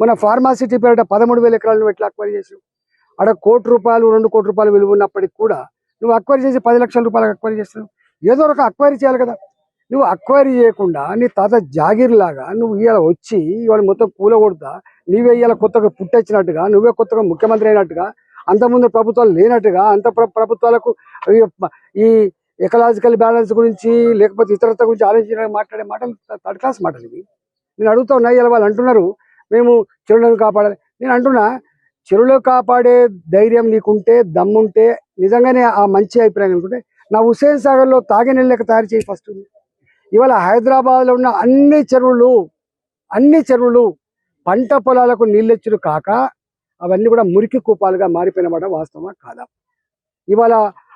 మన ఫార్మాసిటీ పేరిట పదమూడు వేల ఎకరాలను ఎట్లా అక్వైర్ చేసావు అక్కడ కోటి రూపాయలు రెండు కోటి రూపాయలు విలువ ఉన్నప్పటికి కూడా నువ్వు అక్వైర్ చేసి పది లక్షల రూపాయలకు అక్వైర్ చేస్తున్నావు. ఏదో ఒక అక్వైరీ చేయాలి కదా. నువ్వు అక్వైరీ చేయకుండా నీ తాత జాగీర్ లాగా నువ్వు ఇవాళ వచ్చి ఇవాళ మొత్తం కూలగొడతా నీవే ఇవాళ కొత్తగా పుట్టొచ్చినట్టుగా నువ్వే కొత్తగా ముఖ్యమంత్రి అయినట్టుగా అంతకుముందు ప్రభుత్వాలు లేనట్టుగా అంత ప్రభుత్వాలకు ఈ ఎకలాజికల్ బ్యాలెన్స్ గురించి లేకపోతే ఇతరత గురించి ఆలోచించడానికి మాట్లాడే మాటలు థర్డ్ క్లాస్ మాటలు ఇవి. నేను అడుగుతా ఉన్నాయి ఇలా వాళ్ళు అంటున్నారు మేము చెరువులను కాపాడాలి నేను అంటున్నా చెరువులో కాపాడే ధైర్యం నీకుంటే దమ్ముంటే నిజంగానే ఆ మంచి అభిప్రాయం అనుకుంటే నా హుసేన్ సాగర్లో తాగే నీళ్ళకి తయారు చేసి ఫస్ట్. ఇవాళ హైదరాబాద్లో ఉన్న అన్ని చెరువులు అన్ని చెరువులు పంట పొలాలకు నీళ్ళెచ్చులు కాక అవన్నీ కూడా మురికి కూపాలుగా మారిపోయినమాట వాస్తవమా కాదా? ఇవాళ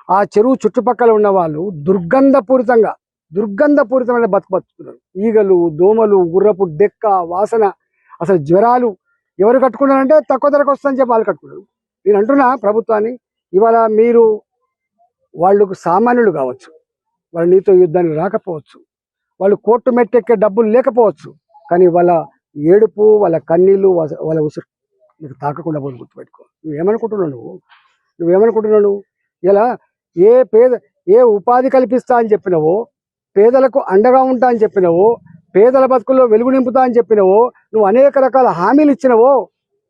ఆ చెరువు చుట్టుపక్కల ఉన్న వాళ్ళు దుర్గంధపూరితంగా దుర్గంధపూరితమైన బతుకు బతుకుతున్నారు. ఈగలు దోమలు గుర్రపు డెక్క వాసన అసలు జ్వరాలు ఎవరు కట్టుకున్నారంటే తక్కువ ధరకు వస్తుందని చెప్పి వాళ్ళు కట్టుకున్నారు. నేను అంటున్నా ప్రభుత్వాన్ని ఇవాళ మీరు వాళ్ళకు సామాన్యులు కావచ్చు వాళ్ళు నీతో యుద్ధానికి రాకపోవచ్చు వాళ్ళు కోర్టు మెట్టెక్కే డబ్బులు లేకపోవచ్చు కానీ వాళ్ళ ఏడుపు వాళ్ళ కన్నీళ్ళు వాళ్ళ- వాళ్ళ ఉసురు నీకు తాకకుండా పోదు గుర్తుపెట్టుకో. నువ్వేమనుకుంటున్నావు నువ్వు? నువ్వేమనుకుంటున్నావు నువ్వు? ఇలా ఏ పేద ఏ ఉపాధి కల్పిస్తా అని చెప్పినవో పేదలకు అండగా ఉంటా అని చెప్పినవో పేదల బతుకుల్లో వెలుగు నింపుతా అని చెప్పినవో నువ్వు అనేక రకాల హామీలు ఇచ్చినవో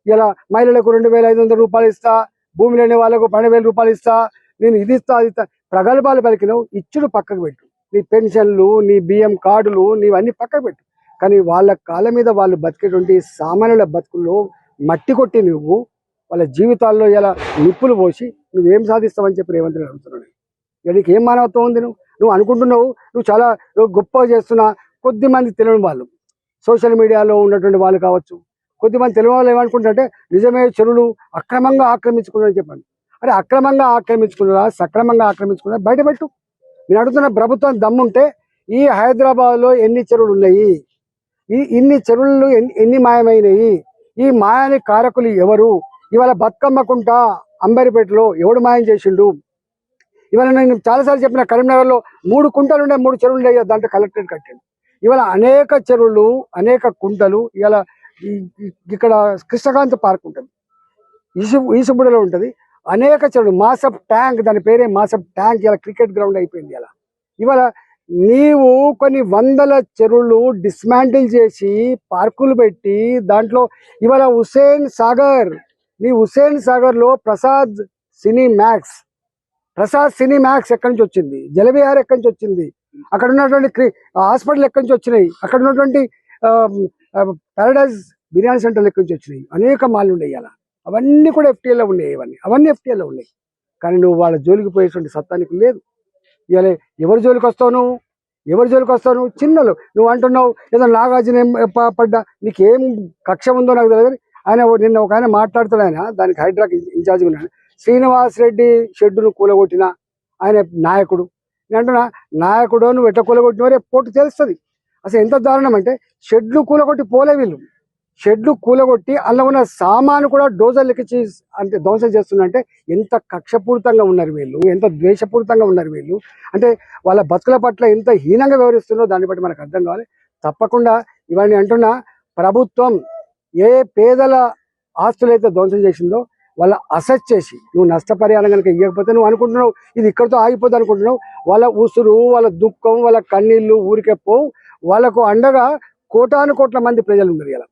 ఇలా మహిళలకు రెండు వేల ఐదు వందల రూపాయలు ఇస్తా భూమి లేని వాళ్ళకు పన్నెండు వేల రూపాయలు ఇస్తా నేను ఇది ఇస్తా అది ఇస్తా ప్రగల్భాలు పలికినవు ఇచ్చుడు పక్కకు పెట్టు. నీ పెన్షన్లు నీ బియ్యం కార్డులు నీవన్నీ పక్కకు పెట్టు. కానీ వాళ్ళ కాళ్ళ మీద వాళ్ళు బతికేటువంటి సామాన్యుల బతుకుల్లో మట్టి కొట్టి నువ్వు వాళ్ళ జీవితాల్లో ఇలా నిప్పులు పోసి నువ్వేం సాధిస్తావని చెప్పి రేవంత్ రెడ్డి అడుగుతున్నాను ఇక నీకు ఏం మానవత్వం ఉంది నువ్వు? నువ్వు అనుకుంటున్నావు నువ్వు చాలా గొప్పగా చేస్తున్నా కొద్ది మంది తెలియని వాళ్ళు. సోషల్ మీడియాలో ఉన్నటువంటి వాళ్ళు కావచ్చు. కొద్దిమంది తెలియని వాళ్ళు ఏమనుకుంటారంటే నిజమే చెరువులు అక్రమంగా ఆక్రమించుకున్నారని చెప్పండి. అరే అక్రమంగా ఆక్రమించుకున్నారా? సక్రమంగా ఆక్రమించుకున్నారా? బయటపెట్టు నేను అడుగుతున్న ప్రభుత్వం దమ్ముంటే ఈ హైదరాబాద్లో ఎన్ని చెరువులు ఉన్నాయి? ఈ ఇన్ని చెరువులు ఎన్ని ఎన్ని మాయమైనవి ఈ మాయాని కారకులు ఎవరు? ఇవాళ బతుకమ్మకుంట అంబరిపేటలో ఎవడు మాయం చేసిండు? ఇవాళ నేను చాలాసార్లు చెప్పిన కరీంనగర్లో మూడు కుంటలు ఉండే మూడు చెరువులు ఉన్నాయి దాంట్లో కలెక్టరేట్ కట్టాను ఇవాళ అనేక చెరువులు అనేక కుంటలు ఇవాళ ఇక్కడ కృష్ణకాంత పార్క్ ఉంటుంది. ఈసు ఈసుబుడలో ఉంటుంది. అనేక చెరువులు. మాసప్ ట్యాంక్ దాని పేరే మాసప్ ట్యాంక్ ఇలా క్రికెట్ గ్రౌండ్ అయిపోయింది ఇలా ఇవాళ నీవు కొన్ని వందల చెరువులు డిస్మాంటిల్ చేసి పార్కులు పెట్టి దాంట్లో ఇవాళ హుసేన్ సాగర్ నీ హుసేన్ సాగర్లో Prasad cine max Prasad cine max ఎక్కడి నుంచి వచ్చింది? జలవిహార్ ఎక్కడి నుంచి వచ్చింది? అక్కడ ఉన్నటువంటి క్రి- హాస్పిటల్ ఎక్కడి నుంచి వచ్చినాయి? అక్కడ ఉన్నటువంటి పారడైజ్ బిర్యానీ సెంటర్లు ఎక్కడి నుంచి వచ్చినాయి? అనేక మాలు ఉన్నాయి అలా. అవన్నీ కూడా ఎఫ్టీఏలో ఉన్నాయి ఇవన్నీ. అవన్నీ ఎఫ్టీఏలో ఉన్నాయి. కానీ నువ్వు వాళ్ళ జోలికి పోయేటువంటి సత్తానికి లేదు. ఇవాళ ఎవరి జోలికి వస్తావు నువ్వు? ఎవరి జోలికి వస్తావు నువ్వు? చిన్నలు. నువ్వు అంటున్నావు ఏదో నాగార్జున పడ్డా? నీకేం కక్ష ఉందో నాకు తెలియదు. ఆయన నిన్న ఒక ఆయన మాట్లాడుతున్నాడు ఆయన. దానికి హైడ్రాక్ ఇన్ఛార్జ్ ఉన్నాడు. శ్రీనివాస్ రెడ్డి షెడ్డును కూలగొట్టిన ఆయన నాయకుడు. నేను అంటున్నా నాయకుడు నువ్వు ఎట్లా కూలగొట్టిన వారే పోటీ తెలుస్తుంది. అసలు ఎంత దారుణం అంటే షెడ్లు కూలగొట్టి పోలే వీళ్ళు. షెడ్లు కూలగొట్టి అందులో ఉన్న సామాను కూడా డోజర్లు ఎక్కించి అంటే ధ్వంసం చేస్తున్నంటే ఎంత కక్షపూరితంగా ఉన్నారు వీళ్ళు ఎంత ద్వేషపూరితంగా ఉన్నారు వీళ్ళు. అంటే వాళ్ళ బతుకుల పట్ల ఎంత హీనంగా వ్యవహరిస్తున్నారో దాన్ని బట్టి మనకు అర్థం కావాలి. తప్పకుండా ఇవన్నీ అంటున్నా ప్రభుత్వం ఏ పేదల ఆస్తులైతే ధ్వంసం చేసిందో వాళ్ళ అసెట్ చేసి నువ్వు నష్టపరిహారం కనుక ఇవ్వకపోతే నువ్వు అనుకుంటున్నావు ఇది ఇక్కడితో ఆగిపోతుంది అనుకుంటున్నావు వాళ్ళ ఉసురు వాళ్ళ దుఃఖం వాళ్ళ కన్నీళ్ళు ఊరికే పోవు వాళ్ళకు అండగా కోటాను కోట్ల మంది ప్రజలు ఉన్నారు ఇలా